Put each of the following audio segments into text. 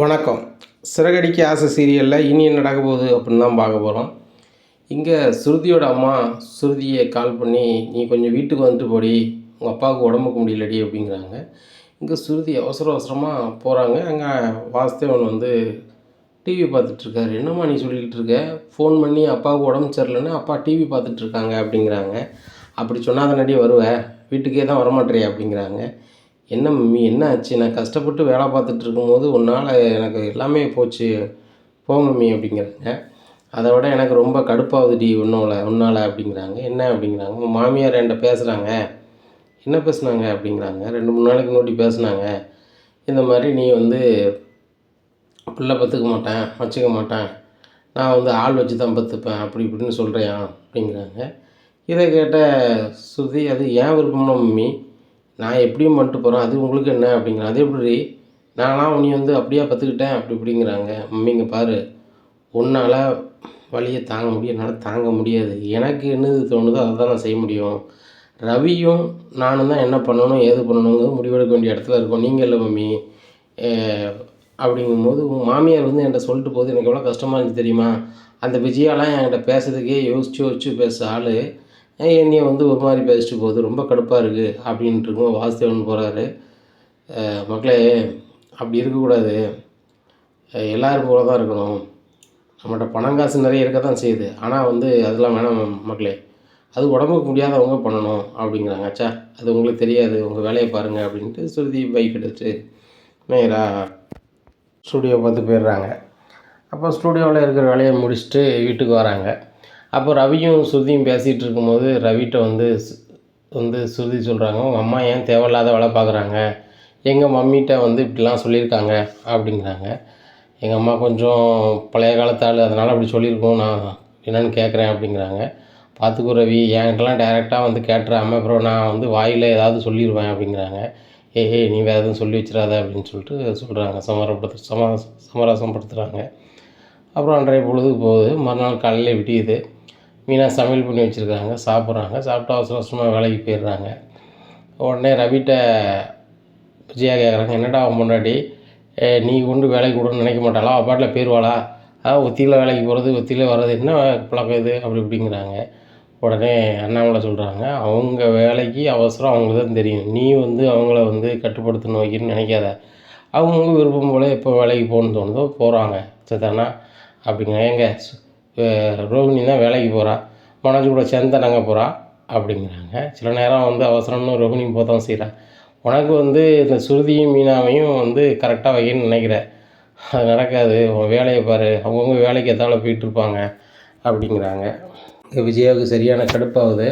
வணக்கம். சிறகடிக்க ஆசை சீரியலில் இனி என்ன நடக்க போகுது அப்படின்னு தான் பார்க்க போகிறோம் இங்கே ஸ்ருதியோட அம்மா ஸ்ருதியை கால் பண்ணி நீ கொஞ்சம் வீட்டுக்கு வந்துட்டு போடி. உங்கள் அப்பாவுக்கு உடம்புக்கு முடியலடி அப்படிங்கிறாங்க. இங்கே ஸ்ருதி அவசர அவசரமாக போகிறாங்க அங்கே வாசுதேவன் வந்து டிவி பார்த்துட்ருக்காரு. என்னம்மா நீ சொல்லிக்கிட்டு இருக்க? ஃபோன் பண்ணி அப்பாவுக்கு உடம்பு சரியில்லைன்னு அப்பா டிவி பார்த்துட்ருக்காங்க அப்படிங்கிறாங்க. அப்படி சொன்னால் வருவேன் வீட்டுக்கே தான் வரமாட்டேறியா? அப்படிங்கிறாங்க. என்ன மம்மி என்ன ஆச்சு? நான் கஷ்டப்பட்டு வேலை பார்த்துட்டு இருக்கும்போது உன்னால் எனக்கு எல்லாமே போச்சு. போ மம்மி அப்படிங்கிறாங்க. அதை விட எனக்கு ரொம்ப கடுப்பாகுதுடி உன்னோல உன்னால் அப்படிங்கிறாங்க. என்ன அப்படிங்கிறாங்க? உங்கள் மாமியார் என்கிட்ட பேசுகிறாங்க என்ன பேசுனாங்க அப்படிங்கிறாங்க. ரெண்டு மூணு நாளைக்கு முன்னாடி பேசுனாங்க. இந்த மாதிரி நீ வந்து பிள்ளை பத்துக்க மாட்டேன் வச்சுக்க மாட்டேன். நான் வந்து ஆள் வச்சு தான் பத்துப்பேன் அப்படி இப்படின்னு சொல்கிறேன் அப்படிங்கிறாங்க. இதை கேட்ட ஸ்ருதி அது ஏன் விருப்பம்னா மம்மி நான் எப்படியும் பண்ணிட்டு போகிறேன் அது உங்களுக்கு என்ன அப்படிங்கிறேன் அது எப்படி? நான்லாம் உன்னை வந்து அப்படியே பார்த்துக்கிட்டேன். அப்படி இப்படிங்கிறாங்க. மம்மிங்க பாரு. உன்னால் வழியை தாங்க முடியும் என்னால் தாங்க முடியாது. எனக்கு என்னது தோணுதோ அதை தான் நான் செய்ய முடியும். ரவியும் நானும் தான் என்ன பண்ணணும் ஏது பண்ணணுங்கிறது முடிவெடுக்க வேண்டிய இடத்துல இருக்கோம். நீங்கள் இல்லை மம்மி. அப்படிங்கும்போது உங்கள் மாமியார் வந்து என்கிட்ட சொல்லிட்டு போது எனக்கு எவ்வளோ கஷ்டமாக இருந்துச்சு தெரியுமா? அந்த விஜயாலாம் என்கிட்ட பேசுறதுக்கே யோசிச்சு யோசிச்சு பேச ஆள். என்னைய வந்து ஒரு மாதிரி பேசிட்டு போகுது? ரொம்ப கடுப்பாக இருக்குது அப்படின்ட்டு இருக்கும் வாசுதேவன் போகிறாரு மக்களே அப்படி இருக்கக்கூடாது. எல்லோரும் போல தான் இருக்கணும். நம்மகிட்ட பணம் காசு நிறைய இருக்க தான் செய்யுது. ஆனால் வந்து அதெல்லாம் வேணாம் மக்களே. அது உடம்புக்கு முடியாதவங்க பண்ணணும் அப்படிங்கிறாங்க. அச்சா அது உங்களுக்கு தெரியாது. உங்கள் வேலையை பாருங்கள் அப்படின்ட்டு ஸ்ருதி பைக் எடுத்துட்டு நேராக ஸ்டூடியோ பார்த்து போயிடுறாங்க. அப்போ ஸ்டூடியோவில் இருக்கிற வேலையை முடிச்சுட்டு வீட்டுக்கு வராங்க. அப்போ ரவியும் ஸ்ருதியும் பேசிகிட்டு இருக்கும்போது ரவிட்ட வந்து வந்து ஸ்ருதி சொல்கிறாங்க உங்கள் அம்மா ஏன் தேவையில்லாத வேலை பார்க்குறாங்க? எங்கள் மம்மிகிட்ட வந்து இப்படிலாம் சொல்லியிருக்காங்க அப்படிங்கிறாங்க. எங்கள் அம்மா கொஞ்சம் பழைய காலத்து ஆள் அதனால் அப்படி சொல்லியிருக்கோம் நான் என்னென்னு கேட்குறேன் அப்படிங்கிறாங்க. பார்த்துக்கோ ரவி என்கிட்டலாம் டைரெக்டாக வந்து கேட்டுறாம அப்புறம் நான் வந்து வாயில் ஏதாவது சொல்லிடுவேன் அப்படிங்கிறாங்க. ஏ ஏ நீ வேறு எதுவும் சொல்லி வச்சிடாத அப்படின்னு சொல்லிட்டு சொல்கிறாங்க. சமரப்படுத்து சம சமரசப்படுத்துகிறாங்க அப்புறம் அன்றைய பொழுது போகுது. மறுநாள் காலையில் விடியுது. மீனாக சமையல் பண்ணி வச்சுருக்காங்க சாப்பிட்றாங்க. சாப்பிட்டு அவசர அவசரமாக வேலைக்கு போயிடுறாங்க. உடனே ரவிட்ட விஜயா கேட்குறாங்க என்னடா அவன் முன்னாடி நீ கொண்டு வேலைக்கு விடணும்னு நினைக்க மாட்டாளா? அவள் பாட்டில் போயிடுவாளா அதான் ஒத்தியில் வேலைக்கு போகிறது ஒத்தியில் வர்றது என்ன பழக்கம் இது? அப்படி இப்படிங்கிறாங்க. உடனே அண்ணாமலை சொல்கிறாங்க அவங்க வேலைக்கு அவசரம் அவங்களுக்கு தான் தெரியும். நீ வந்து அவங்கள வந்து கட்டுப்படுத்தணும் வைக்கணும்னு நினைக்காத. அவங்கவுங்க விருப்பம் போல் எப்போ வேலைக்கு போகணுன்னு தோணுதோ போகிறாங்க சரிதானா அப்படிங்கிற ஏங்க ரோகிணி தான் வேலைக்கு போகிறா மனோஜ் கூட சேர்ந்து தானங்க போகிறா அப்படிங்கிறாங்க. சில நேரம் வந்து அவசரம்னு ரோகிணியும் போக தான் செய்கிறா உனக்கு வந்து இந்த சுருதியும் மீனாவையும் வந்து கரெக்டாக வைக்கணும்னு நினைக்கிற. அது நடக்காது. உன் வேலையை பாரு. அவங்கவுங்க வேலைக்கு எத்தால போயிட்டு இருப்பாங்க. அப்படிங்கிறாங்க. விஜயாவுக்கு சரியான கடுப்பாகுது.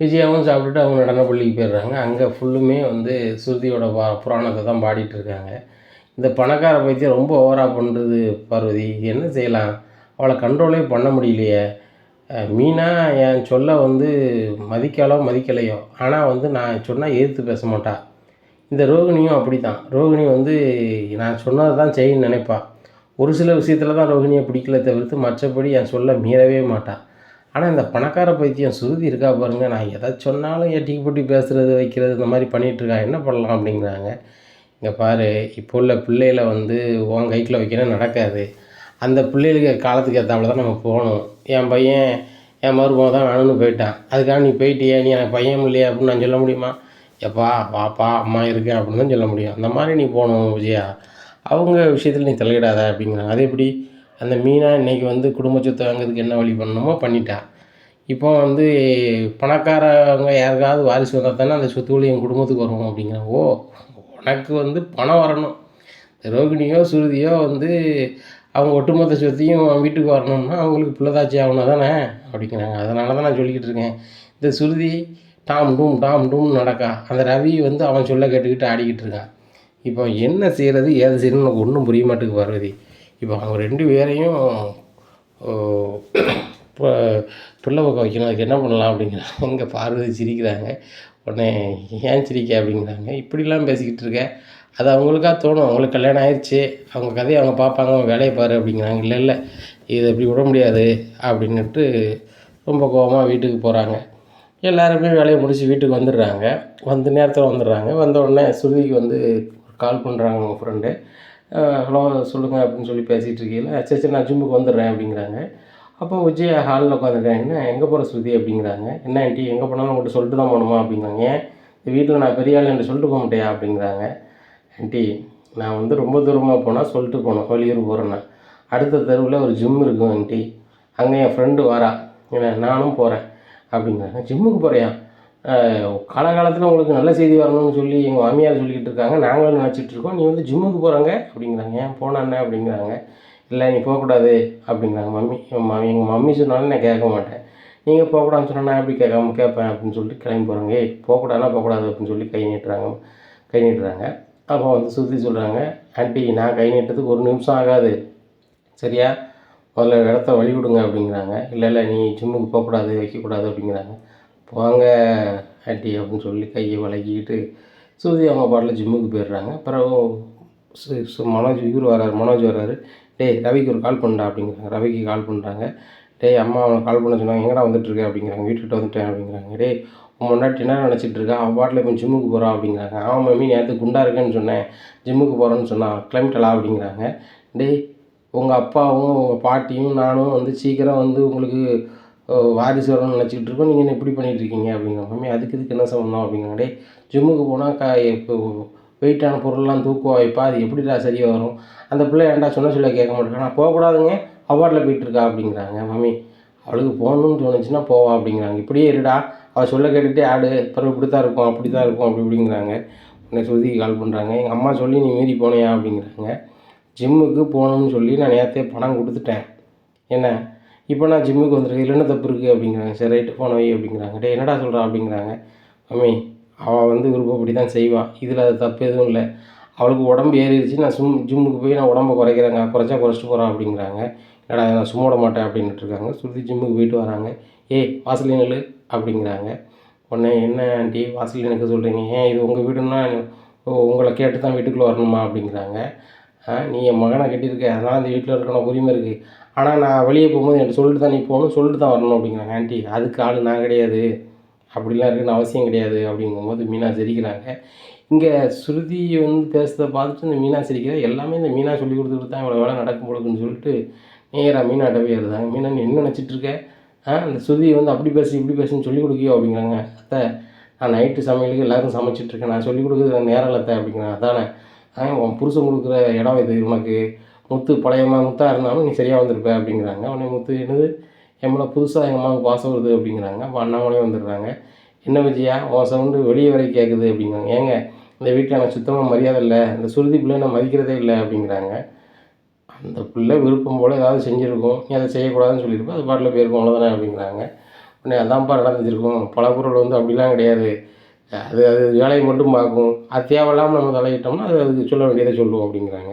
விஜயாவும் சாப்பிட்டுட்டு அவங்க நடனப்பள்ளிக்கு போயிடுறாங்க. அங்கே ஃபுல்லுமே வந்து சுருதியோட பா புராணத்தை தான் பாடிட்டு இருக்காங்க. இந்த பணக்கார பைத்தியம் ரொம்ப ஓவராக பண்ணுறது பார்வதி. என்ன செய்யலாம்? அவளை கண்ட்ரோலே பண்ண முடியலையே. மீனா என் சொல்ல வந்து மதிக்காலோ மதிக்கலையோ. ஆனால் வந்து நான் சொன்னால் எதிர்த்து பேச மாட்டா. இந்த ரோகிணியும் அப்படி தான் ரோகிணி வந்து நான் சொன்னதை தான் செய்யணும்னு நினைப்பா. ஒரு சில விஷயத்தில் தான் ரோகிணியை பிடிக்கல தவிர்த்து மற்றபடி என் சொல்ல மீறவே மாட்டா. ஆனால் இந்த பணக்கார பைத்தியம் சுருதி இருக்கா பாருங்கள் நான் எதை சொன்னாலும் எட்டிக்கு போட்டி பேசுகிறது வைக்கிறது இந்த மாதிரி பண்ணிகிட்ருக்கா என்ன பண்ணலாம் அப்படிங்கிறாங்க. இங்கே பாரு இப்போ உள்ள பிள்ளைகளை வந்து உன் கைக்கில் வைக்கணும் நடக்காது. அந்த பிள்ளைகளுக்கு காலத்துக்கு ஏற்றாப்புல தான் நம்ம போகணும். என் பையன் என் மருமகன் தான் வேணும்னு போயிட்டான். அதுக்காக நீ போயிட்டியே நீ எனக்கு பையன் இல்லையா அப்படின்னு நான் சொல்ல முடியுமா? எப்பா பாப்பா அம்மா இருக்கேன் அப்படின்னு தான் சொல்ல முடியும். அந்த மாதிரி நீ போகணும் விஜயா. அவங்க விஷயத்தில் நீ தலையிடாத அப்படிங்கிறாங்க. அதே எப்படி? அந்த மீனா இன்றைக்கி வந்து குடும்ப சொத்து வாங்குறதுக்கு என்ன வழி பண்ணணுமோ பண்ணிட்டான் இப்போ வந்து பணக்காரவங்க யாருக்காவது வாரிசு வந்தால் தானே அந்த சொத்துக்கள் என் குடும்பத்துக்கு வரும் அப்படிங்கிறாங்க. ஓ உனக்கு வந்து பணம் வரணும். ரோகிணியோ சுருதியோ வந்து அவங்க ஒட்டுமொத்த சொத்தையும் அவன் வீட்டுக்கு வரணும்னா அவங்களுக்கு பிள்ளைதாச்சி ஆகணும் தானே அப்படிங்கிறாங்க. அதனால தான் நான் சொல்லிக்கிட்டு இருக்கேன். இந்த சுருதி டாம் டூம் டாம் டூம் நடக்கா. அந்த ரவி வந்து அவன் சொல்ல கேட்டுக்கிட்டு ஆடிக்கிட்டு இருக்கான் இப்போ என்ன செய்கிறது ஏது செய்யணும்னு எனக்கு ஒன்றும் புரிய மாட்டேங்குது பார்வதி. இப்போ அவங்க ரெண்டு பேரையும் இப்போ பிள்ளை பக்கம் வைக்கணும். அதுக்கு என்ன பண்ணலாம் அப்படிங்கிறாங்க. இங்கே பார்வதி சிரிக்கிறாங்க. உடனே ஏன் சிரிக்க அப்படிங்கிறாங்க. இப்படிலாம் பேசிக்கிட்டு இருக்க. அது அவங்களுக்காக தோணும். அவங்களுக்கு கல்யாணம் ஆயிடுச்சு அவங்க கதையை அவங்க பார்ப்பாங்க. அவங்க வேலையை பாரு அப்படிங்கிறாங்க. இல்லை இல்லை. இது இப்படி விட முடியாது அப்படின்னுட்டு ரொம்ப கோபமாக வீட்டுக்கு போகிறாங்க எல்லாருமே வேலையை முடித்து வீட்டுக்கு வந்துடுறாங்க. வந்து நேரத்தில் வந்துடுறாங்க. வந்த உடனே சுருதிக்கு வந்து கால் பண்ணுறாங்க அவங்க ஃப்ரெண்டு ஹலோ சொல்லுங்கள் அப்படின்னு சொல்லி பேசிகிட்டு இருக்கையில் சரி சரி நான் ஜிம்முக்கு வந்துடுறேன் அப்படிங்கிறாங்க. அப்போ விஜய் ஹாலில் உட்காந்துருக்கேன் என்ன எங்கே போகிற ஸ்ருதி அப்படிங்கிறாங்க. என்ன ஆண்டி எங்கே போனாலும் உங்கள்கிட்ட சொல்லிட்டு தான் போகணுமா அப்படிங்கிறாங்க. ஏன்? இந்த வீட்டில் நான் பெரிய ஆள் என்று சொல்லிட்டு போக மாட்டேயா அப்படிங்கிறாங்க. ஆண்டி நான் வந்து ரொம்ப தூரமாக போனால் சொல்லிட்டு போனோம் வெளியூர் போகிறேன்னா அடுத்த தெருவில் ஒரு ஜிம் இருக்கும் ஆண்டி. அங்கே என் ஃப்ரெண்டு வரா. என்ன நானும் போகிறேன் அப்படிங்கிறாங்க. ஜிம்முக்கு போகிறியா காலகாலத்தில் உங்களுக்கு நல்ல செய்தி வரணும்னு சொல்லி எங்கள் மாமியார் சொல்லிக்கிட்டு இருக்காங்க. நாங்களும் நினச்சிட்டு இருக்கோம். நீ வந்து ஜிம்முக்கு போகிறாங்க அப்படிங்கிறாங்க. ஏன் போனா அப்படிங்கிறாங்க. இல்லை நீ போகக்கூடாது அப்படிங்கிறாங்க மம்மி. எங்கள் மம்மி எங்கள் மம்மி சொன்னாலும் நான் கேட்க மாட்டேன். நீங்கள் போகக்கூடாதுன்னு சொன்னால் நான் எப்படி கேட்காம கேட்பேன் அப்படின்னு சொல்லிட்டு கிளம்பி போகிறாங்க ஏய் போகக்கூடாதுன்னா போகக்கூடாது அப்படின்னு சொல்லி கை நீட்டுறாங்க கை நீட்டுறாங்க. அப்போ வந்து சுற்றி சொல்கிறாங்க ஆண்டி நான் கை நீட்டதுக்கு ஒரு நிமிஷம் ஆகாது. சரியா? முதல்ல இடத்த வழி கொடுங்க அப்படிங்கிறாங்க. இல்லை இல்லை நீ ஜிம்முக்கு போகக்கூடாது வைக்கக்கூடாது அப்படிங்கிறாங்க. போங்க ஆண்டி அப்படின்னு சொல்லி கையை விளக்கிக்கிட்டு சுருதி அவங்க பாட்டில் ஜிம்முக்கு போயிடுறாங்க. பிறகு சு- மனோஜ் இவர் வர்றாரு மனோஜ் வர்றாரு. டேய் ரவிக்கு ஒரு கால் பண்ணுடா அப்படிங்கிறாங்க. ரவிக்கு கால் பண்ணுறாங்க டேய் அம்மா அவனை கால் பண்ண சொன்னாங்க. எங்கடா வந்துட்டுருக்க? அப்படிங்கிறாங்க. வீட்டுக்கிட்ட வந்துட்டேன். அப்படிங்கிறாங்க. டேய் உன் முன்னாடி என்ன நினச்சிட்டு இருக்கா? அவன் பாட்டில் இப்போ ஜிம்முக்கு போகிறான் அப்படிங்கிறாங்க. அவன் மம்மி நேற்று குண்டா இருக்கேன்னு சொன்னேன். ஜிம்முக்கு போகிறேன்னு சொன்னான் கிளம்பிட்டலா அப்படிங்கிறாங்க. டேய் உங்கள் அப்பாவும் உங்கள் பாட்டியும் நானும் வந்து சீக்கிரம் வந்து உங்களுக்கு வாரிசு வரணும்னு நினச்சிக்கிட்டு இருக்கோம். நீங்கள் என்ன இப்படி பண்ணிட்டு இருக்கீங்க? அப்படிங்கிற மம்மி அதுக்கு இதுக்கு என்ன சம்மந்தம் அப்படிங்கிறாங்க. டேய் ஜிம்முக்கு போனால் கா இப்போ வெயிட்டான பொருள்லாம் தூக்குவா வைப்பா? அது எப்படிடா சரியாக வரும்? அந்த பிள்ளை ஏன்டா சொன்ன சொல்ல கேட்க மாட்டேங்க நான் போகக்கூடாதுங்க. அவார்டில் போயிட்டுருக்கா அப்படிங்கிறாங்க. மம்மி அவளுக்கு போகணும்னு தோணுச்சுன்னா போவா அப்படிங்கிறாங்க. இப்படியே இருடா. அவள் சொல்ல கேட்டுகிட்டே ஆடு பிறகு இப்படி தான் இருக்கும் அப்படி தான் இருக்கும் அப்படி இப்படிங்கிறாங்க. உன்னை சுருதிக்கு கால் பண்ணுறாங்க எங்கள் அம்மா சொல்லி நீ மீறி போனியா? அப்படிங்கிறாங்க. ஜிம்முக்கு போகணும்னு சொல்லி நான் நேரத்தே பணம் கொடுத்துட்டேன். என்ன? இப்போ நான் ஜிம்முக்கு வந்திருக்கேன். இல்லை என்ன தப்பு இருக்குது அப்படிங்கிறாங்க. சரி ரைட்டு ஃபோன் வை அப்படிங்கிறாங்க. டே என்னடா சொல்கிறா அப்படிங்கிறாங்க. மம்மி அவள் வந்து விருப்பப்படி தான் செய்வாள் இதில் அது தப்பு எதுவும் இல்லை. அவளுக்கு உடம்பு ஏறிடுச்சு. நான் சும் ஜிம்முக்கு போய் நான் உடம்பை குறைக்கிறேங்க குறைச்சா குறைச்சிட்டு போகிறான் அப்படிங்கிறாங்க. ஏடா நான் சும்மா விட மாட்டேன் அப்படின்ட்டு இருக்காங்க. ஸ்ருதி ஜிம்முக்கு போயிட்டு வராங்க. ஏய் வாசலினல் அப்படிங்கிறாங்க. உடனே என்ன ஆண்டி வாசலினுக்கு எனக்கு சொல்கிறீங்க ஏன் இது உங்கள் வீடுன்னா ஓ, உங்களை கேட்டு தான் வீட்டுக்குள்ளே வரணுமா அப்படிங்கிறாங்க. நீ என் மகனை கட்டியிருக்க. அதனால் அந்த வீட்டில் இருக்கணும் உரிமை இருக்குது ஆனால் நான் வெளியே போகும்போது என்கிட்ட சொல்லிட்டு தான் நீ போகணும் சொல்லிட்டு தான் வரணும் அப்படிங்கிறாங்க. ஆண்டி அதுக்கு ஆள் நான் கிடையாது. அப்படிலாம் இருக்குன்னு அவசியம் கிடையாது அப்படிங்கும்போது மீனா சிரிக்கிறாங்க. இங்கே ஸ்ருதி வந்து பேசுகிறத பார்த்துட்டு இந்த மீனா சிரிக்கிற. எல்லாமே இந்த மீனா சொல்லி கொடுத்துட்டு தான் இவ்வளோ வேலை நடக்கும் போலுக்குன்னு சொல்லிட்டு நேராக மீனாட்ட அடவே எழுதாங்க மீனா நீ என்ன நினச்சிட்ருக்க ஆ அந்த ஸ்ருதி வந்து அப்படி பேசு இப்படி பேசுன்னு சொல்லி கொடுக்கியோ அப்படிங்கிறாங்க. அத்தை நான் நைட்டு சமையலுக்கு எல்லோரும் சமைச்சிட்ருக்கேன் நான் சொல்லி கொடுக்குறது நேரம் இல்லை அத்தை அப்படிங்கிறேன் அதானே? ஆ உன் புருஷன் கொடுக்குற இடம் இது உனக்கு. முத்து பழைய முத்தாக இருந்தாலும் நீ சரியாக வந்திருப்ப அப்படிங்கிறாங்க. உடனே முத்து என்னது? எம்மளை புதுசாக எங்கள் அம்மாவுக்கு பாசம் வருது அப்படிங்கிறாங்க. அப்போ அண்ணாமலையும் வந்துடுறாங்க. என்ன விஜயா உன் சவுண்டு வெளியே வரை கேட்குது அப்படிங்கிறாங்க. ஏங்க இந்த வீட்டில் எனக்கு சுத்தமாக மரியாதை இல்லை. இந்த சுருதி பிள்ளை நான் மதிக்கிறதே இல்லை அப்படிங்கிறாங்க. அந்த பிள்ளை விருப்பம் போல் ஏதாவது செஞ்சுருக்கும். நீ அதை செய்யக்கூடாதுன்னு சொல்லியிருப்போம் அது பாட்டில் போயிருக்கும் அவ்வளோதானே அப்படிங்கிறாங்க. உடனே அதான்ப்பா நடந்துச்சிருக்கும் பல வந்து அப்படிலாம் கிடையாது. அது அது வேலையை மட்டும் பார்க்கும். அது தேவையில்லாமல் நம்ம தலையிட்டோம்னா அது அதுக்கு சொல்ல வேண்டியதை சொல்லுவோம் அப்படிங்கிறாங்க.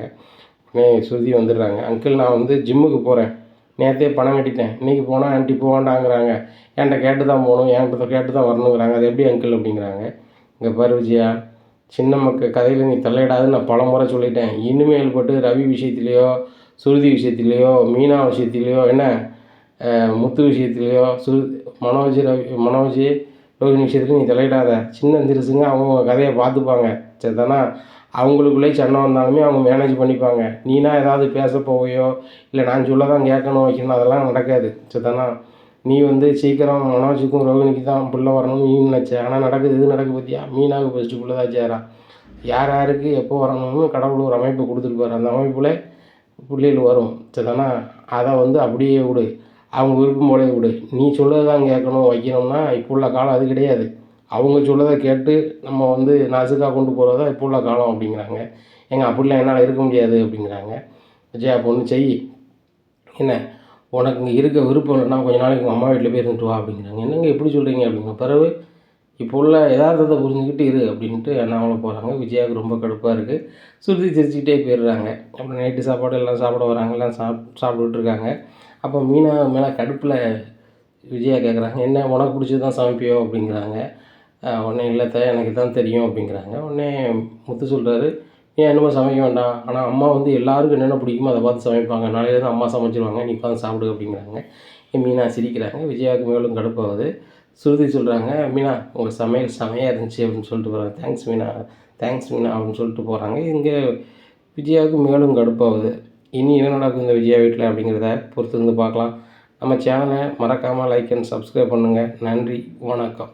உடனே சுருதி வந்துடுறாங்க. அங்கிள் நான் வந்து ஜிம்முக்கு போகிறேன் நேற்றே பணம் கட்டிட்டேன். இன்றைக்கி போனால் ஆண்டி போவாண்டாங்கிறாங்க. என்கிட்ட கேட்டு தான் போகணும். என்கிட்ட கேட்டு தான் வரணுங்கிறாங்க. அது எப்படி அங்கிள் அப்படிங்கிறாங்க. இங்கே பாரு விஜயா சின்ன மக்கள் கதையில் நீ தலையிடாதுன்னு நான் பல முறை சொல்லிட்டேன். இனிமேல் பட்டு ரவி விஷயத்துலேயோ சுருதி விஷயத்துலேயோ மீனா விஷயத்துலேயோ என்ன முத்து விஷயத்துலேயோ சுரு மனோஜ் ரவி மனோஜ் ரோஹிணி விஷயத்துலையும் நீ தலையிடாத. சின்ன திருசுங்க அவங்க கதையை பார்த்துப்பாங்க. சரி தானே அவங்களுக்குள்ளே சண்டை வந்தாலுமே அவங்க மேனேஜ் பண்ணிப்பாங்க. நீனா ஏதாவது பேச போவையோ இல்லை நான் சொல்ல தான் கேட்கணும் வைக்கணும் அதெல்லாம் நடக்காது. சரி தானே நீ வந்து சீக்கிரம் மனோஜுக்கும் ரோஹிணிக்கு தான் பிள்ளை வரணும்னு நீ நினச்ச. ஆனால் நடக்குது இது நடக்கு பார்த்தியா மீனாவுக்கு ஃபஸ்ட்டு பிள்ளை தான் சேரா யார் யாருக்கு எப்போ வரணும்னு கடவுள் ஒரு அமைப்பு கொடுத்துருப்பாரு. அந்த அமைப்பில் பிள்ளைகள் வரும். சரிதானா அதை வந்து அப்படியே விடு. அவங்க விருப்பம் போலே விடு. நீ சொல்லதான் கேட்கணும் வைக்கணும்னா இப்போ உள்ள காலம் அது கிடையாது. அவங்க சொல்லதை கேட்டு நம்ம வந்து நசுக்காக கொண்டு போகிறது தான் இப்போ உள்ள காலம் அப்படிங்கிறாங்க. ஏங்க அப்படிலாம் என்னால் இருக்க முடியாது அப்படிங்கிறாங்க. விஜயா பொண்ணு செய். என்ன? உனக்கு இங்கே இருக்க விருப்பம் இல்லைன்னா கொஞ்ச நாளைக்கு உங்கள் அம்மா வீட்டில் போய் இருந்துட்டு வா அப்படிங்கிறாங்க. என்னங்க எப்படி சொல்கிறீங்க அப்படிங்கிற பிறகு இப்போ உள்ள யதார்த்தத்தை புரிஞ்சுக்கிட்டு இரு அப்படின்ட்டு அண்ணாமலை போகிறாங்க விஜயாவுக்கு ரொம்ப கடுப்பாக இருக்குது சுருதி சிரிச்சுக்கிட்டே போயிடுறாங்க. அப்புறம் நைட்டு சாப்பாடு எல்லாம் சாப்பிட வராங்க. எல்லாம் சாப் சாப்பிட்டுட்ருக்காங்க அப்போ மீனா மேலே கடுப்பில் விஜயா கேட்குறாங்க என்ன உனக்கு பிடிச்சது தான் சமைப்பியோ? அப்படிங்கிறாங்க. உடனே இல்லை தான் எனக்கு தான் தெரியும். அப்படிங்கிறாங்க. உடனே முத்து சொல்கிறாரு ஏன் என்னமோ சமைக்க வேண்டாம். ஆனால் அம்மா வந்து எல்லாருக்கும் என்னென்ன பிடிக்குமோ அதை பார்த்து சமைப்பாங்க. நாளையிலேருந்து அம்மா சமைச்சிருவாங்க. நீ உட்காந்து சாப்பிடு. அப்படிங்கிறாங்க. என் மீனா சிரிக்கிறாங்க. விஜயாவுக்கு மேலும் கடுப்பாகுது. ஸ்ருதி சொல்கிறாங்க மீனா உங்கள் சமையல் செமையாக இருந்துச்சு அப்படின்னு சொல்லிட்டு போகிறாங்க தேங்க்ஸ் மீனா. தேங்க்ஸ் மீனா அப்படின்னு சொல்லிட்டு போகிறாங்க இங்கே விஜயாவுக்கு மேலும் கடுப்பாகுது. இனி என்ன நடக்கும் இந்த விஜயா வீட்டில் அப்படிங்கிறத பொறுத்து இருந்து பார்க்கலாம். நம்ம சேனலை மறக்காமல் லைக் அண்ட் சப்ஸ்கிரைப் பண்ணுங்கள் நன்றி வணக்கம்.